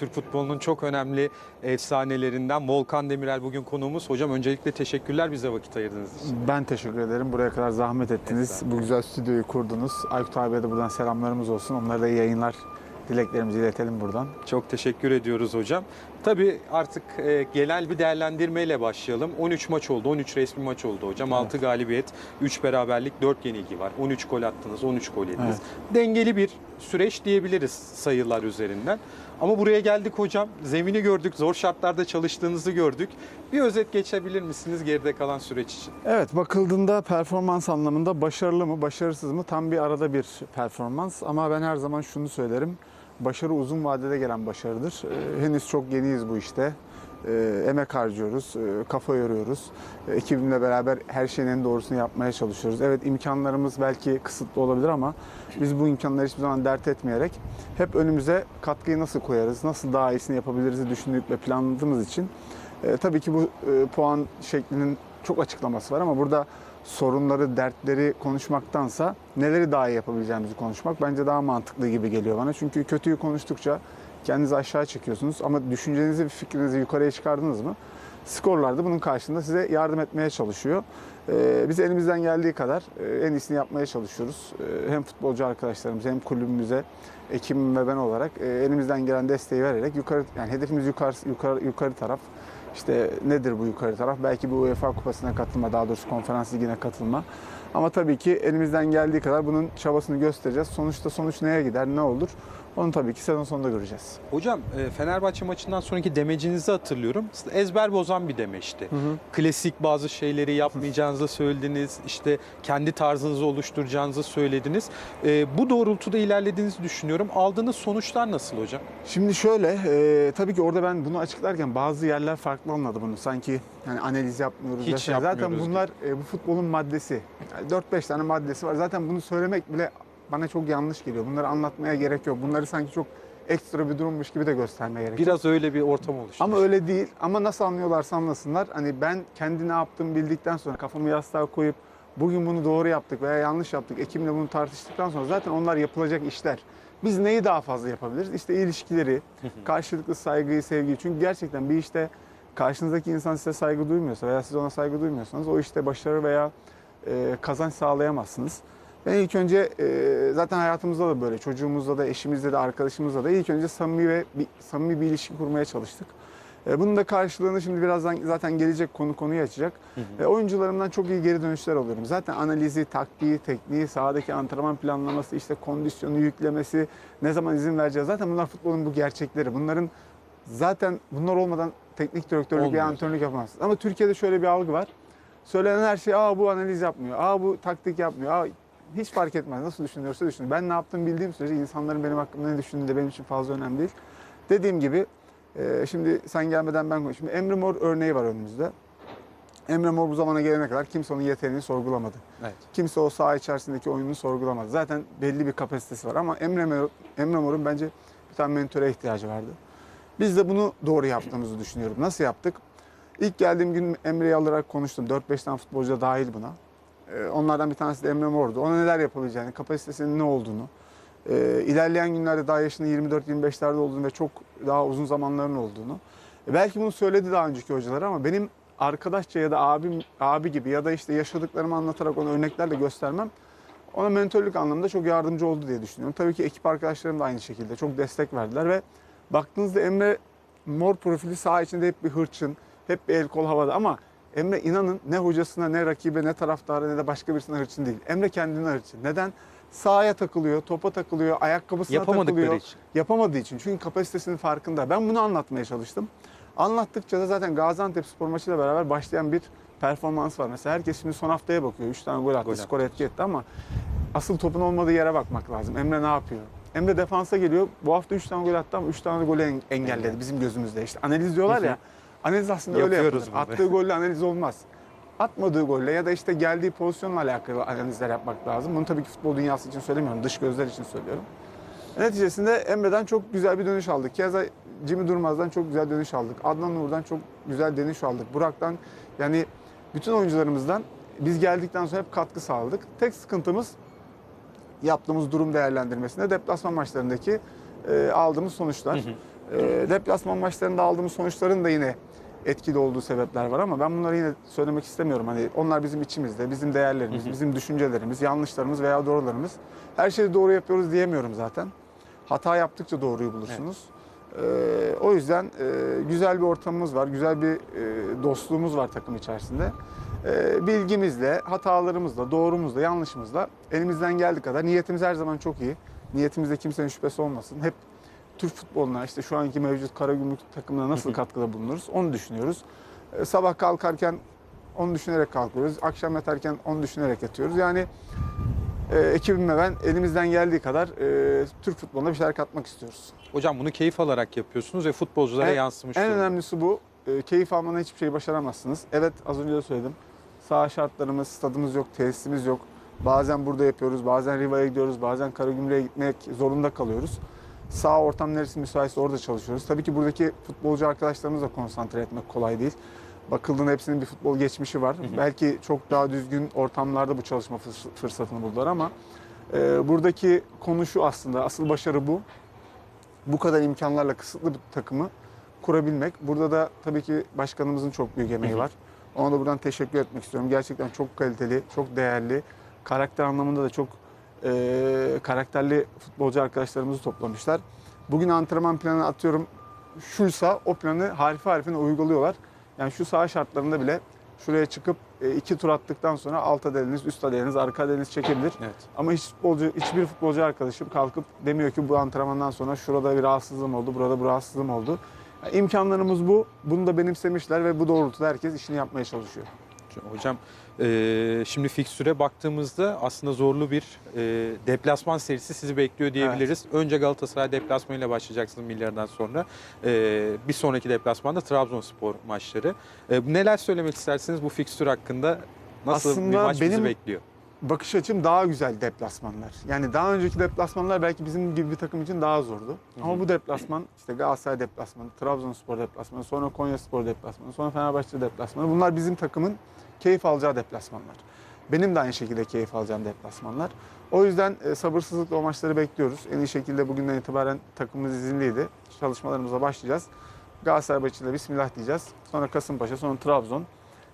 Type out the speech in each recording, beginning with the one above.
Türk futbolunun çok önemli efsanelerinden Volkan Demirel bugün konuğumuz. Hocam öncelikle teşekkürler bize vakit ayırdığınız için. Ben teşekkür ederim. Buraya kadar zahmet ettiniz. Estağfurullah. Bu güzel stüdyoyu kurdunuz. Aykut abiye de buradan selamlarımız olsun. Onlara da iyi yayınlar dileklerimizi iletelim buradan. Çok teşekkür ediyoruz hocam. Tabii artık e, genel bir değerlendirmeyle başlayalım. 13 maç oldu, 13 resmi maç oldu hocam. 6 galibiyet, 3 beraberlik, 4 yenilgi var. 13 gol attınız, 13 gol yediniz. Evet. Dengeli bir süreç diyebiliriz sayılar üzerinden. Ama buraya geldik hocam. Zemini gördük, zor şartlarda çalıştığınızı gördük. Bir özet geçebilir misiniz geride kalan süreç için? Evet bakıldığında performans anlamında başarılı mı başarısız mı tam bir arada bir performans. Ama ben her zaman şunu söylerim. Başarı uzun vadede gelen başarıdır. Ee, henüz çok yeniyiz bu işte. Ee, emek harcıyoruz, e, kafa yoruyoruz. E, ekibimle beraber her şeyin en doğrusunu yapmaya çalışıyoruz. Evet imkanlarımız belki kısıtlı olabilir ama biz bu imkanları hiçbir zaman dert etmeyerek hep önümüze katkıyı nasıl koyarız, nasıl daha iyisini yapabiliriz düşündük ve planladığımız için e, tabii ki bu e, puan şeklinin çok açıklaması var ama burada sorunları, dertleri konuşmaktansa neleri daha iyi yapabileceğimizi konuşmak bence daha mantıklı gibi geliyor bana. Çünkü kötüyü konuştukça kendinizi aşağı çekiyorsunuz ama düşüncenizi ve fikrinizi yukarıya çıkardınız mı skorlar da bunun karşılığında size yardım etmeye çalışıyor. Ee, biz elimizden geldiği kadar e, en iyisini yapmaya çalışıyoruz. Ee, hem futbolcu arkadaşlarımız hem kulübümüze, ekibim ve ben olarak e, elimizden gelen desteği vererek yukarı yani hedefimiz yukarı yukarı yukarı taraf. İşte nedir bu yukarı taraf? Belki bu UEFA Kupası'na katılma, daha doğrusu konferans ligine katılma. Ama tabii ki elimizden geldiği kadar bunun çabasını göstereceğiz. Sonuçta sonuç neye gider, ne olur? Onu tabii ki sezon sonunda göreceğiz. Hocam e, Fenerbahçe maçından sonraki demecinizi hatırlıyorum. Ezber bozan bir demeçti. Klasik bazı şeyleri yapmayacağınızı söylediniz. İşte kendi tarzınızı oluşturacağınızı söylediniz. E, bu doğrultuda ilerlediğinizi düşünüyorum. Aldığınız sonuçlar nasıl hocam? Şimdi şöyle, e, tabii ki orada ben bunu açıklarken bazı yerler farklı anladı bunu. Sanki yani analiz yapmıyoruz. Hiç vesaire. Zaten yapmıyoruz bunlar e, bu futbolun maddesi. Yani 4-5 tane maddesi var. Zaten bunu söylemek bile bana çok yanlış geliyor. Bunları anlatmaya gerek yok. Bunları sanki çok ekstra bir durummuş gibi de göstermeye gerek yok. Biraz öyle bir ortam oluştu. Ama öyle değil. Ama nasıl anlıyorlarsa anlasınlar. Hani ben kendi ne yaptığımı bildikten sonra kafamı yastığa koyup bugün bunu doğru yaptık veya yanlış yaptık. Ekimle bunu tartıştıktan sonra zaten onlar yapılacak işler. Biz neyi daha fazla yapabiliriz? İşte ilişkileri, karşılıklı saygıyı, sevgiyi. Çünkü gerçekten bir işte karşınızdaki insan size saygı duymuyorsa veya siz ona saygı duymuyorsanız o işte başarı veya e, kazanç sağlayamazsınız. Ben ilk önce e, zaten hayatımızda da böyle, çocuğumuzla da, eşimizle de, arkadaşımızla da ilk önce samimi ve bir, samimi bir ilişki kurmaya çalıştık. E, bunun da karşılığını şimdi birazdan zaten gelecek konu konuyu açacak. E, oyuncularımdan çok iyi geri dönüşler alıyorum. Zaten analizi, taktiği, tekniği, sahadaki antrenman planlaması, işte kondisyonu yüklemesi, ne zaman izin vereceğiz. Zaten bunlar futbolun bu gerçekleri. Bunların zaten bunlar olmadan teknik direktörlük Olmuyor. veya antrenörlük yapamazsınız. Ama Türkiye'de şöyle bir algı var. Söylenen her şey, aa bu analiz yapmıyor, aa bu taktik yapmıyor, aa hiç fark etmez. Nasıl düşünüyorsa düşünün. Ben ne yaptığımı bildiğim sürece insanların benim hakkımda ne düşündüğü de benim için fazla önemli değil. Dediğim gibi e, şimdi sen gelmeden ben konuşayım. Emre Mor örneği var önümüzde. Emre Mor bu zamana gelene kadar kimse onun yeteneğini sorgulamadı. Evet. Kimse o saha içerisindeki oyununu sorgulamadı. Zaten belli bir kapasitesi var ama Emre, Mor, Emre Mor'un bence bir tane mentöre ihtiyacı vardı. Biz de bunu doğru yaptığımızı düşünüyorum. Nasıl yaptık? İlk geldiğim gün Emre'yi alarak konuştum. 4-5 tane futbolcu da dahil buna. Ee, Onlardan bir tanesi de Emre Mor'du. Ona neler yapabileceğini, kapasitesinin ne olduğunu, e, ilerleyen günlerde daha yaşının 24-25'lerde olduğunu ve çok daha uzun zamanların olduğunu. E, Belki bunu söyledi daha önceki hocalar ama benim arkadaşça ya da abim abi gibi ya da işte yaşadıklarımı anlatarak ona örneklerle göstermem ona mentörlük anlamında çok yardımcı oldu diye düşünüyorum. Tabii ki ekip arkadaşlarım da aynı şekilde çok destek verdiler ve baktığınızda Emre mor profili saha içinde hep bir hırçın, hep bir el kol havada ama Emre inanın ne hocasına ne rakibe ne taraftara ne de başka birisine hırçın değil. Emre kendine hırçın. Neden? Sahaya takılıyor, topa takılıyor, ayakkabısına Yapamadıkları takılıyor. için. Yapamadığı için. Çünkü kapasitesinin farkında. Ben bunu anlatmaya çalıştım. Anlattıkça da zaten Gaziantep spor maçıyla beraber başlayan bir performans var. Mesela herkes şimdi son haftaya bakıyor. 3 tane gol attı, Gol attı. skor etki etti ama asıl topun olmadığı yere bakmak lazım. Emre ne yapıyor? Emre defansa geliyor. Bu hafta 3 tane gol attı ama 3 tane de golü en- engelledi bizim gözümüzde. İşte analiz diyorlar ya. Analiz aslında öyle yapılır. bunu. Attığı golle analiz olmaz. Atmadığı golle ya da işte geldiği pozisyonla alakalı analizler yapmak lazım. Bunu tabii ki futbol dünyası için söylemiyorum. Dış gözler için söylüyorum. Neticesinde Emre'den çok güzel bir dönüş aldık. Keza Jimmy Durmaz'dan çok güzel dönüş aldık. Adnan Uğur'dan çok güzel dönüş aldık. Burak'tan yani bütün oyuncularımızdan biz geldikten sonra hep katkı sağladık. Tek sıkıntımız yaptığımız durum değerlendirmesinde deplasman maçlarındaki e, aldığımız sonuçlar. E, deplasman maçlarında aldığımız sonuçların da yine etkili olduğu sebepler var ama ben bunları yine söylemek istemiyorum. Hani onlar bizim içimizde, bizim değerlerimiz, bizim düşüncelerimiz, yanlışlarımız veya doğrularımız. Her şeyi doğru yapıyoruz diyemiyorum zaten. Hata yaptıkça doğruyu bulursunuz. Ee, o yüzden e, güzel bir ortamımız var, güzel bir e, dostluğumuz var takım içerisinde. E, bilgimizle, hatalarımızla, doğrumuzla, yanlışımızla elimizden geldiği kadar niyetimiz her zaman çok iyi. Niyetimizde kimsenin şüphesi olmasın. Hep Türk futboluna işte şu anki mevcut Karagümrük takımına nasıl katkıda bulunuruz onu düşünüyoruz. E, sabah kalkarken onu düşünerek kalkıyoruz. Akşam yatarken onu düşünerek yatıyoruz. Yani e, ekibime ben elimizden geldiği kadar e, Türk futboluna bir şeyler katmak istiyoruz. Hocam bunu keyif alarak yapıyorsunuz ve futbolculara En- yansımış. En durumda. önemlisi bu. E, keyif almadan hiçbir şey başaramazsınız. Evet az önce de söyledim. Saha şartlarımız, stadımız yok, tesisimiz yok. Bazen burada yapıyoruz, bazen Riva'ya gidiyoruz, bazen Karagümrük'e gitmek zorunda kalıyoruz. Sağ ortam neresi müsaitse orada çalışıyoruz. Tabii ki buradaki futbolcu arkadaşlarımızla konsantre etmek kolay değil. Bakıldığında hepsinin bir futbol geçmişi var. Belki çok daha düzgün ortamlarda bu çalışma fırs- fırsatını buldular ama e, buradaki konu şu aslında, asıl başarı bu. Bu kadar imkanlarla kısıtlı bir takımı kurabilmek. Burada da tabii ki başkanımızın çok büyük emeği var. Ona da buradan teşekkür etmek istiyorum. Gerçekten çok kaliteli, çok değerli, karakter anlamında da çok e, karakterli futbolcu arkadaşlarımızı toplamışlar. Bugün antrenman planı atıyorum şuysa o planı harfi harfine uyguluyorlar. Yani şu saha şartlarında bile şuraya çıkıp e, iki tur attıktan sonra alt adeliniz, üst adeliniz, arka adeliniz çekebilir. Evet. Ama hiç futbolcu, hiçbir futbolcu arkadaşım kalkıp demiyor ki bu antrenmandan sonra şurada bir rahatsızlığım oldu, burada bir rahatsızlığım oldu. Yani imkanlarımız bu. Bunu da benimsemişler ve bu doğrultuda herkes işini yapmaya çalışıyor. Hocam e, şimdi fikstüre baktığımızda aslında zorlu bir e, deplasman serisi sizi bekliyor diyebiliriz. Önce Galatasaray deplasmanıyla başlayacaksınız milyardan sonra. E, bir sonraki deplasmanda Trabzonspor maçları. E, neler söylemek istersiniz bu fikstür hakkında? Nasıl bir Aslında maç bizi benim- bekliyor? Bakış açım daha güzel deplasmanlar. Yani daha önceki deplasmanlar belki bizim gibi bir takım için daha zordu. Ama bu deplasman işte Galatasaray deplasmanı, Trabzonspor deplasmanı, sonra Konyaspor deplasmanı, sonra Fenerbahçe deplasmanı. Bunlar bizim takımın keyif alacağı deplasmanlar. Benim de aynı şekilde keyif alacağım deplasmanlar. O yüzden e, sabırsızlıkla o maçları bekliyoruz. En iyi şekilde bugünden itibaren takımımız izinliydi. Çalışmalarımıza başlayacağız. Galatasaray maçıyla bismillah diyeceğiz. Sonra Kasımpaşa, sonra Trabzon.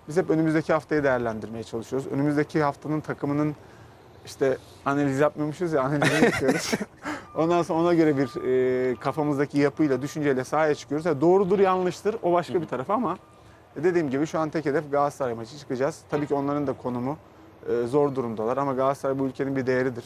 Biz hep önümüzdeki haftayı değerlendirmeye çalışıyoruz. Önümüzdeki haftanın takımının işte analiz yapmıyormuşuz ya analizini yapıyoruz. Ondan sonra ona göre bir e, kafamızdaki yapıyla, düşünceyle sahaya çıkıyoruz. Ha, doğrudur, yanlıştır o başka bir taraf ama dediğim gibi şu an tek hedef Galatasaray maçı çıkacağız. Tabii ki onların da konumu e, zor durumdalar ama Galatasaray bu ülkenin bir değeridir.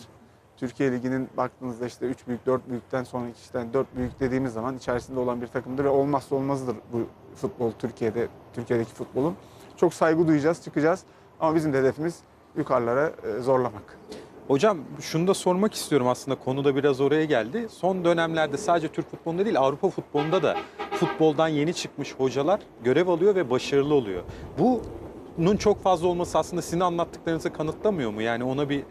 Türkiye Ligi'nin baktığınızda işte 3 büyük, 4 büyükten sonra işte 4 büyük dediğimiz zaman içerisinde olan bir takımdır ve olmazsa olmazıdır bu futbol Türkiye'de, Türkiye'deki futbolun. Çok saygı duyacağız, çıkacağız ama bizim de hedefimiz yukarılara e, zorlamak. Hocam şunu da sormak istiyorum aslında konu da biraz oraya geldi. Son dönemlerde sadece Türk futbolunda değil Avrupa futbolunda da futboldan yeni çıkmış hocalar görev alıyor ve başarılı oluyor. Bunun çok fazla olması aslında sizin anlattıklarınızı kanıtlamıyor mu? Yani ona bir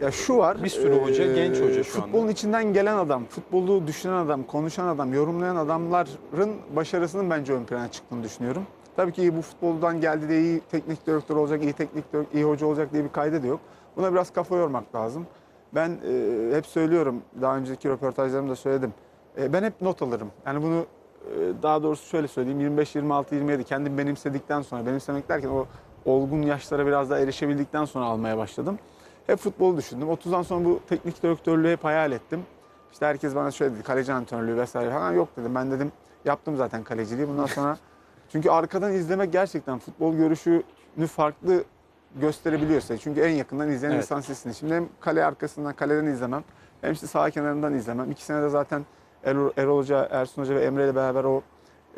Ya şu var. Bir sürü hoca, eee, genç hoca şu Futbolun anda. içinden gelen adam, futbolu düşünen adam, konuşan adam, yorumlayan adamların başarısının bence ön plana çıktığını düşünüyorum. Tabii ki bu futboldan geldi de iyi teknik direktör olacak, iyi teknik direktör, iyi hoca olacak diye bir kaydı da yok. Buna biraz kafa yormak lazım. Ben eee, hep söylüyorum, daha önceki röportajlarımda söyledim. Eee, ben hep not alırım. Yani bunu eee, daha doğrusu şöyle söyleyeyim, 25, 26, 27 kendim benimsedikten sonra, benimsemek derken o olgun yaşlara biraz daha erişebildikten sonra almaya başladım. Hep futbolu düşündüm. 30'dan sonra bu teknik direktörlüğü hep hayal ettim. İşte herkes bana şöyle dedi, kaleci antrenörlüğü vesaire falan. Yok dedim, ben dedim yaptım zaten kaleciliği. Bundan sonra çünkü arkadan izlemek gerçekten futbol görüşünü farklı gösterebiliyor size. Çünkü en yakından izleyen Evet. insan sizsiniz. Şimdi hem kale arkasından, kaleden izlemem, hem işte sağ kenarından izlemem. İki sene de zaten Erol, Erol Hoca, Ersun Hoca ve Emre ile beraber o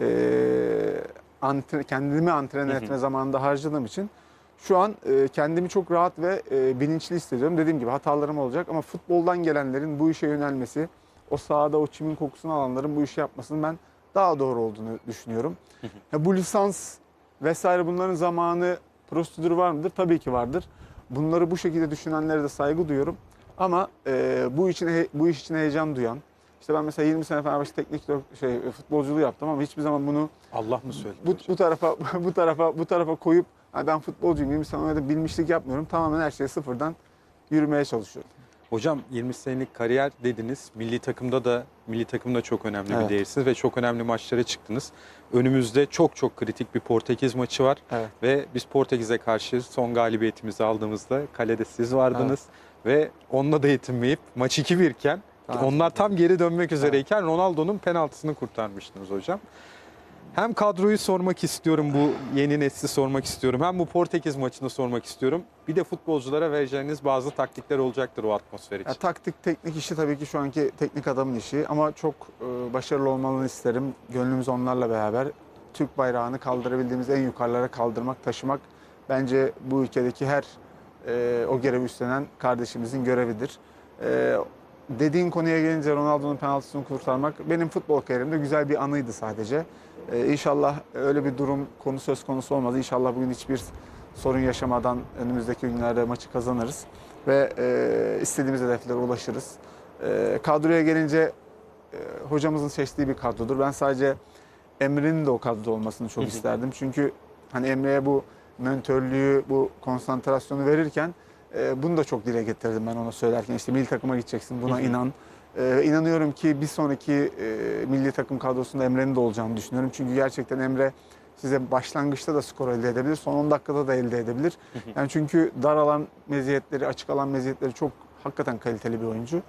eee antre, kendimi Hı hı. etme zamanında harcadığım için şu an e, kendimi çok rahat ve e, bilinçli hissediyorum. Dediğim gibi hatalarım olacak ama futboldan gelenlerin bu işe yönelmesi, o sahada o çimin kokusunu alanların bu işi yapmasının ben daha doğru olduğunu düşünüyorum. Ya bu lisans vesaire bunların zamanı, prosedürü var mıdır? Tabii ki vardır. Bunları bu şekilde düşünenlere de saygı duyuyorum. Ama e, bu için bu iş için heyecan duyan, işte ben mesela 20 sene Fenerbahçe teknik şey futbolculuğu yaptım ama hiçbir zaman bunu Allah mı söyledi? bu, bu tarafa bu tarafa bu tarafa koyup "Ha ben futbolcuyum 20 sene oynadım bilmişlik yapmıyorum. Tamamen her şeyi sıfırdan yürümeye çalışıyorum. Hocam 20 senelik kariyer dediniz. Milli takımda da milli takımda çok önemli Evet. bir değersiniz ve çok önemli maçlara çıktınız. Önümüzde çok çok kritik bir Portekiz maçı var Evet. ve biz Portekiz'e karşı son galibiyetimizi aldığımızda kalede siz vardınız ve onunla da yetinmeyip maç 2-1 iken onlar tam geri dönmek üzereyken Ronaldo'nun penaltısını kurtarmıştınız hocam. Hem kadroyu sormak istiyorum bu yeni nesli sormak istiyorum. Hem bu Portekiz maçını sormak istiyorum. Bir de futbolculara vereceğiniz bazı taktikler olacaktır o atmosfer için. Ya, taktik, teknik işi tabii ki şu anki teknik adamın işi ama çok e, başarılı olmalarını isterim. Gönlümüz onlarla beraber. Türk bayrağını kaldırabildiğimiz en yukarılara kaldırmak, taşımak bence bu ülkedeki her e, o görevi üstlenen kardeşimizin görevidir. E, dediğin konuya gelince Ronaldo'nun penaltısını kurtarmak benim futbol kariyerimde güzel bir anıydı sadece. E, inşallah öyle bir durum konu söz konusu olmadı. İnşallah bugün hiçbir sorun yaşamadan önümüzdeki günlerde maçı kazanırız ve e, istediğimiz hedeflere ulaşırız. E, kadroya gelince e, hocamızın seçtiği bir kadrodur. Ben sadece Emre'nin de o kadroda olmasını çok isterdim. Çünkü hani Emre'ye bu mentörlüğü, bu konsantrasyonu verirken e, bunu da çok dile getirdim ben ona söylerken. İşte milli takıma gideceksin, buna inan. E, inanıyorum ki bir sonraki e, milli takım kadrosunda Emre'nin de olacağını düşünüyorum. Çünkü gerçekten Emre size başlangıçta da skor elde edebilir, son 10 dakikada da elde edebilir. Yani çünkü dar alan meziyetleri, açık alan meziyetleri çok hakikaten kaliteli bir oyuncu.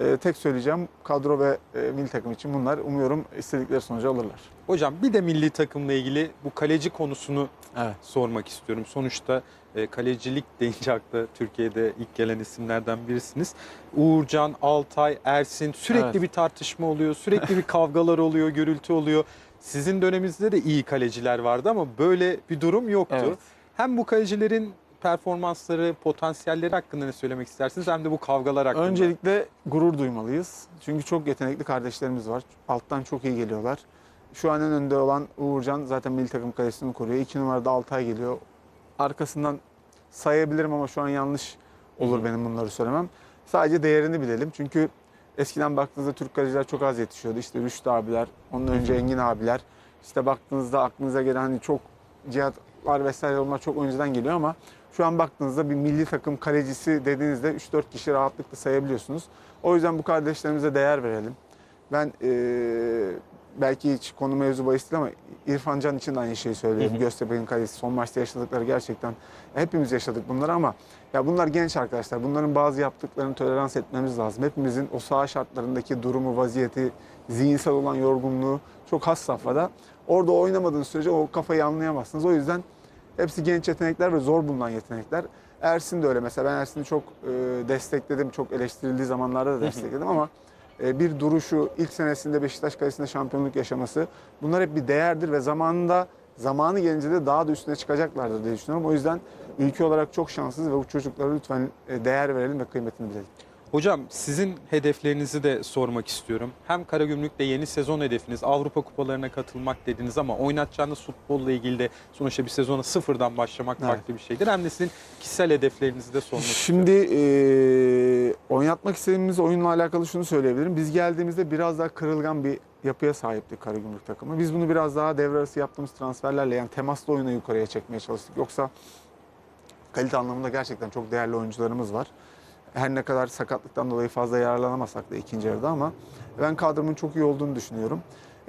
Ee, tek söyleyeceğim kadro ve e, milli takım için bunlar umuyorum istedikleri sonucu alırlar. Hocam bir de milli takımla ilgili bu kaleci konusunu Evet. sormak istiyorum. Sonuçta e, kalecilik deyince akla Türkiye'de ilk gelen isimlerden birisiniz. Uğurcan, Altay, Ersin sürekli Evet. bir tartışma oluyor. Sürekli bir kavgalar oluyor, gürültü oluyor. Sizin döneminizde de iyi kaleciler vardı ama böyle bir durum yoktu. Evet. Hem bu kalecilerin performansları, potansiyelleri hakkında ne söylemek istersiniz hem de bu kavgalar hakkında. Öncelikle gurur duymalıyız. Çünkü çok yetenekli kardeşlerimiz var. Alttan çok iyi geliyorlar. Şu an en önde olan Uğurcan zaten milli takım kalesini koruyor. İki numarada Altay geliyor. Arkasından sayabilirim ama şu an yanlış olur benim bunları söylemem. Sadece değerini bilelim. Çünkü eskiden baktığınızda Türk kaleciler çok az yetişiyordu. İşte Rüştü abiler, ondan önce Engin abiler. İşte baktığınızda aklınıza gelen hani çok cihatlar vesaire onlar çok önceden geliyor ama şu an baktığınızda bir milli takım kalecisi dediğinizde 3-4 kişi rahatlıkla sayabiliyorsunuz. O yüzden bu kardeşlerimize değer verelim. Ben eee, belki hiç konu mevzu bahis değil ama İrfan Can için de aynı şeyi hı. Göztepe'nin kalecisi son maçta yaşadıkları gerçekten hepimiz yaşadık bunları ama ya bunlar genç arkadaşlar. Bunların bazı yaptıklarını tolerans etmemiz lazım. Hepimizin o saha şartlarındaki durumu, vaziyeti, zihinsel olan yorgunluğu çok has safhada. Orada oynamadığınız sürece o kafayı anlayamazsınız. O yüzden hepsi genç yetenekler ve zor bulunan yetenekler. Ersin de öyle mesela ben Ersin'i çok e, destekledim. Çok eleştirildiği zamanlarda da destekledim ama e, bir duruşu ilk senesinde Beşiktaş kalesinde şampiyonluk yaşaması bunlar hep bir değerdir ve zamanında zamanı gelince de daha da üstüne çıkacaklardır diye düşünüyorum. O yüzden ülke olarak çok şanssız ve bu çocuklara lütfen e, değer verelim ve kıymetini bilelim. Hocam sizin hedeflerinizi de sormak istiyorum. Hem Karagümrük'te yeni sezon hedefiniz Avrupa kupalarına katılmak dediniz ama oynatacağınız futbolla ilgili de sonuçta bir sezona sıfırdan başlamak Evet. farklı bir şeydir. Hem de sizin kişisel hedeflerinizi de sormak istiyorum. Şimdi e, oynatmak istediğimiz oyunla alakalı şunu söyleyebilirim. Biz geldiğimizde biraz daha kırılgan bir yapıya sahipti Karagümrük takımı. Biz bunu biraz daha devre arası yaptığımız transferlerle yani temaslı oyunu yukarıya çekmeye çalıştık. Yoksa kalite anlamında gerçekten çok değerli oyuncularımız var. Her ne kadar sakatlıktan dolayı fazla yararlanamasak da ikinci yarıda ama ben kadromun çok iyi olduğunu düşünüyorum.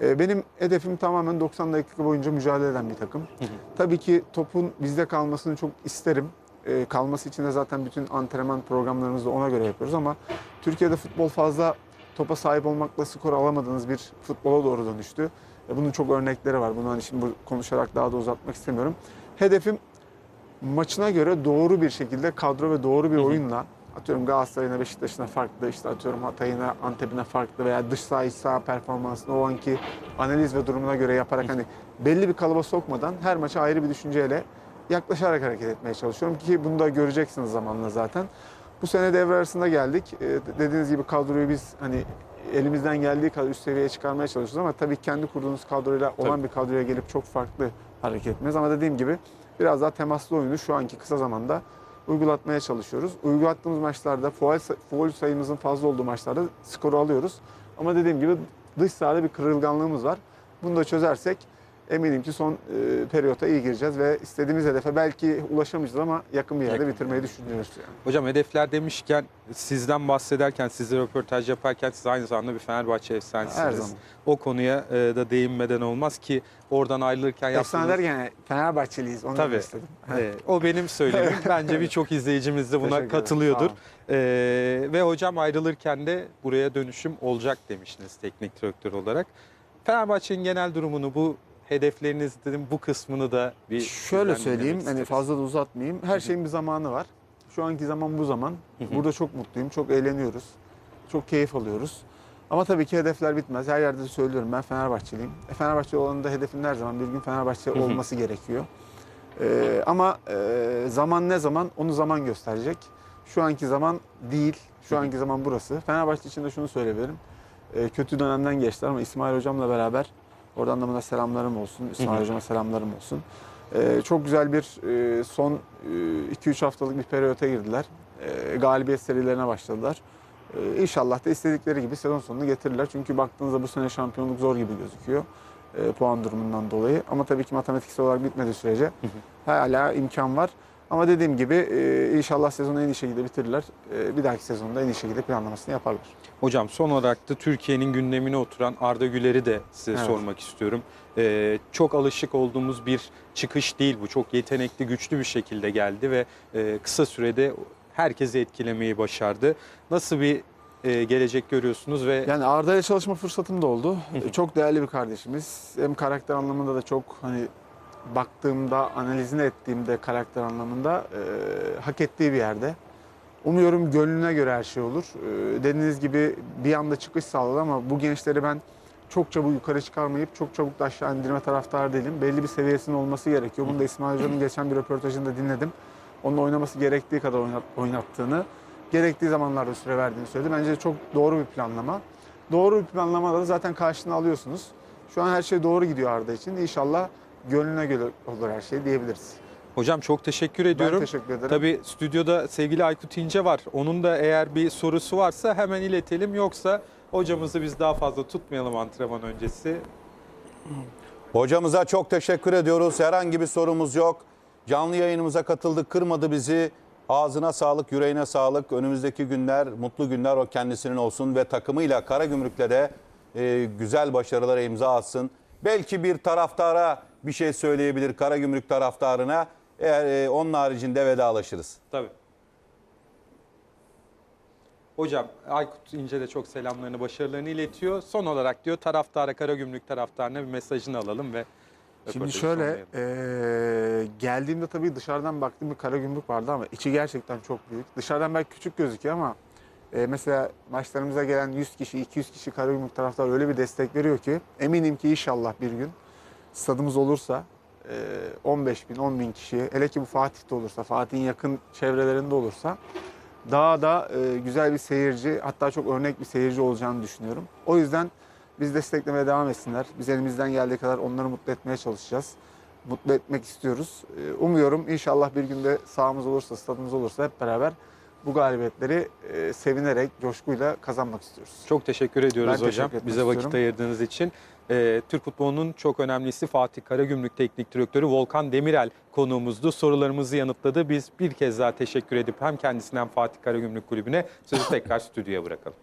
E, Benim hedefim tamamen 90 dakika boyunca mücadele eden bir takım. Hı hı. Tabii ki topun bizde kalmasını çok isterim. E, kalması için de zaten bütün antrenman programlarımızı da ona göre yapıyoruz ama Türkiye'de futbol fazla topa sahip olmakla skor alamadığınız bir futbola doğru dönüştü. E, bunun çok örnekleri var. Bunu hani şimdi konuşarak daha da uzatmak istemiyorum. Hedefim maçına göre doğru bir şekilde kadro ve doğru bir oyunla atıyorum Galatasaray'ına, Beşiktaş'ına farklı, işte atıyorum Hatay'ına, Antep'ine farklı veya dış saha iç saha performansını o anki analiz ve durumuna göre yaparak hani belli bir kalıba sokmadan her maça ayrı bir düşünceyle yaklaşarak hareket etmeye çalışıyorum ki bunu da göreceksiniz zamanla zaten. Bu sene devre arasında geldik. Ee, dediğiniz gibi kadroyu biz hani elimizden geldiği kadar üst seviyeye çıkarmaya çalışıyoruz ama tabii kendi kurduğunuz kadroyla olan Tabii. bir kadroya gelip çok farklı hareket etmez. Ama dediğim gibi biraz daha temaslı oyunu şu anki kısa zamanda uygulatmaya çalışıyoruz. Uygulattığımız maçlarda faul, say- faul sayımızın fazla olduğu maçlarda skoru alıyoruz. Ama dediğim gibi dış sahada bir kırılganlığımız var. Bunu da çözersek eminim ki son e, periyota iyi gireceğiz ve istediğimiz hedefe belki ulaşamayacağız ama yakın bir yerde Yakın. bitirmeyi düşünüyoruz. Yani. Hocam hedefler demişken sizden bahsederken, sizle röportaj yaparken siz aynı zamanda bir Fenerbahçe efsanesiniz. Her zaman. O konuya e, da değinmeden olmaz ki oradan ayrılırken Efsane yaptığınız... derken Fenerbahçeliyiz onu Tabii. istedim. E, o benim söylemim. Bence birçok izleyicimiz de buna katılıyordur. E, ve hocam ayrılırken de buraya dönüşüm olacak demiştiniz teknik direktör olarak. Fenerbahçe'nin genel durumunu bu hedeflerinizin bu kısmını da bir Şöyle söyleyeyim, hani fazla da uzatmayayım. Her şeyin bir zamanı var. Şu anki zaman bu zaman. Burada çok mutluyum, çok eğleniyoruz. Çok keyif alıyoruz. Ama tabii ki hedefler bitmez. Her yerde de söylüyorum ben Fenerbahçeliyim. E, Fenerbahçe olanın da hedefin her zaman bir gün Fenerbahçe hı. olması gerekiyor. Ee, ama e, zaman ne zaman onu zaman gösterecek. Şu anki zaman değil. Şu anki zaman burası. Fenerbahçe için de şunu söyleyebilirim. Ee, kötü dönemden geçti ama İsmail Hocam'la beraber oradan da buna selamlarım olsun. İsmail. Hocam'a selamlarım olsun. Ee, çok güzel bir e, son 2-3 haftalık bir periyota girdiler. Ee, galibiyet serilerine başladılar. Ee, inşallah da istedikleri gibi sezon sonunu getirirler. Çünkü baktığınızda bu sene şampiyonluk zor gibi gözüküyor. e, puan durumundan dolayı. Ama tabii ki matematiksel olarak bitmediği sürece hala imkan var. Ama dediğim gibi e, inşallah sezonu en iyi şekilde bitirirler. E, bir dahaki sezonda en iyi şekilde planlamasını yaparlar. Hocam son olarak da Türkiye'nin gündemine oturan Arda Güler'i de size Evet. sormak istiyorum. Ee, çok alışık olduğumuz bir çıkış değil bu. Çok yetenekli, güçlü bir şekilde geldi ve e, kısa sürede herkesi etkilemeyi başardı. Nasıl bir e, gelecek görüyorsunuz ve Yani Arda ile çalışma fırsatım da oldu. E, çok değerli bir kardeşimiz. Hem karakter anlamında da çok hani baktığımda, analizini ettiğimde karakter anlamında e, hak ettiği bir yerde. Umuyorum gönlüne göre her şey olur. E, dediğiniz gibi bir anda çıkış sağladı ama bu gençleri ben çok çabuk yukarı çıkarmayıp çok çabuk da aşağı indirme taraftarı değilim. Belli bir seviyesinin olması gerekiyor. Bunu da İsmail Hocam'ın geçen bir röportajında dinledim. Onun oynaması gerektiği kadar oynat, oynattığını, gerektiği zamanlarda süre verdiğini söyledi. Bence çok doğru bir planlama. Doğru bir planlamada da zaten karşılığını alıyorsunuz. Şu an her şey doğru gidiyor Arda için. İnşallah gönlüne göre olur her şey diyebiliriz. hocam çok teşekkür ediyorum. Ben teşekkür ederim. Tabii stüdyoda sevgili Aykut İnce var. Onun da eğer bir sorusu varsa hemen iletelim. Yoksa hocamızı biz daha fazla tutmayalım antrenman öncesi. Hocamıza çok teşekkür ediyoruz. Herhangi bir sorumuz yok. Canlı yayınımıza katıldı, kırmadı bizi. Ağzına sağlık, yüreğine sağlık. Önümüzdeki günler, mutlu günler o kendisinin olsun ve takımıyla Karagümrük'le de e, güzel başarılara imza atsın. Belki bir taraftara bir şey söyleyebilir Karagümrük taraftarına. Eğer e, onun haricinde vedalaşırız. Tabii. Hocam Aykut İnce de çok selamlarını, başarılarını iletiyor. Son olarak diyor taraftara, Karagümrük taraftarına bir mesajını alalım ve Şimdi şöyle eee, geldiğimde tabii dışarıdan baktığım bir kara gümrük vardı ama içi gerçekten çok büyük. Dışarıdan belki küçük gözüküyor ama eee, mesela maçlarımıza gelen 100 kişi 200 kişi kara gümrük taraftar öyle bir destek veriyor ki eminim ki inşallah bir gün stadımız olursa eee, 15 bin 10 bin kişi hele ki bu Fatih'te olursa Fatih'in yakın çevrelerinde olursa daha da eee, güzel bir seyirci hatta çok örnek bir seyirci olacağını düşünüyorum. O yüzden biz desteklemeye devam etsinler. Biz elimizden geldiği kadar onları mutlu etmeye çalışacağız. Mutlu etmek istiyoruz. Ee, Umuyorum inşallah bir günde sahamız olursa, stadımız olursa hep beraber bu galibiyetleri e, sevinerek, coşkuyla kazanmak istiyoruz. Çok teşekkür ediyoruz Ben teşekkür hocam etmek bize vakit istiyorum. ayırdığınız için. Ee, Türk futbolunun çok önemlisi Fatih Karagümrük Teknik Direktörü Volkan Demirel konuğumuzdu. Sorularımızı yanıtladı. Biz bir kez daha teşekkür edip hem kendisinden Fatih Karagümrük Kulübü'ne sözü tekrar stüdyoya bırakalım.